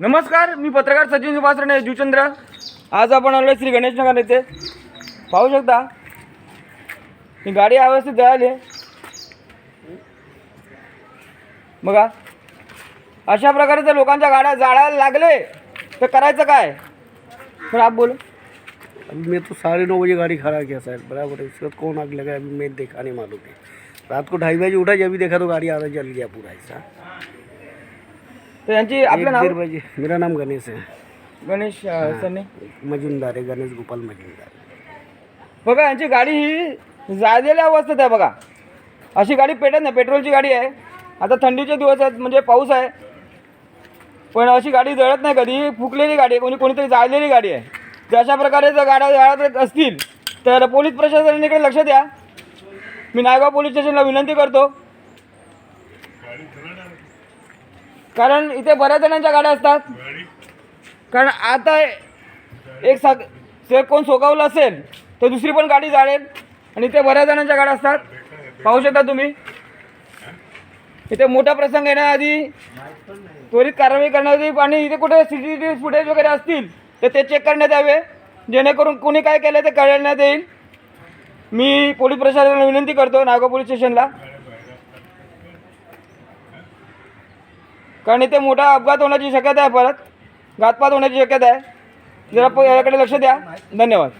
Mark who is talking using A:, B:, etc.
A: नमस्कार मी पत्रकार सचिन सुभाष रणे जुचंद्र आज आपण आलो श्री गणेश नगर येथे. पाहू शकता ही गाडी व्यवस्थित जळाली आहे. बघा अशा प्रकारे जर लोकांच्या गाड्या जाळायला लागले तर करायचं काय? तर आप बोलो.
B: अभी मैं तो साढ़े नौ बजे गाड़ी खड़ा किया साहेब. बराबर है उसके बाद कौन आग लगा अभी मैं देखा नहीं मालूम है रात को ढाई बजे उठा जब भी देखा तो गाड़ी आधा जल गया पूरा
A: तर यांची आपलं नाव?
B: बजे मेरा नाम गणेश है
A: गणेश अं, सरने
B: मजुमदार है गणेश गोपाल मजुमदार.
A: बघा यांची गाडी ही जाळलेल्या अवस्थेत आहे बघा. अशी गाडी पेटत नाही पेट्रोलची गाडी आहे. आता थंडीचे दिवस आहेत म्हणजे पाऊस आहे. पण अशी गाडी जळत नाही कधी. फुकलेली गाडी आहे कोणी कोणीतरी जाळलेली गाडी आहे. जर अशा प्रकारे जर गाड्या जाळत असतील तर पोलीस प्रशासनाकडे लक्ष द्या. मी नायगाव पोलीस स्टेशनला विनंती करतो. कारण इथे बऱ्याच जणांच्या गाड्या असतात. कारण आता एक साग जर कोण सोगावलं असेल तर दुसरी पण गाडी जाळेल. आणि इथे बऱ्याच जणांच्या गाड्या असतात. पाहू शकता तुम्ही? इथे मोठा प्रसंग येण्याआधी त्वरित कारवाई करण्याआधी आणि इथे कुठे सी टी टी फुटेज वगैरे असतील तर ते चेक करण्यात यावे. जेणेकरून कोणी काय केलं ते कळण्यात येईल. मी पोलीस प्रशासनाला विनंती करतो नागपूर पोलीस स्टेशनला. कारण इथे मोठा अपघात होण्याची शक्यता आहे परत. घातपात होण्याची शक्यता आहे. जरा प- याकडे लक्ष द्या. धन्यवाद.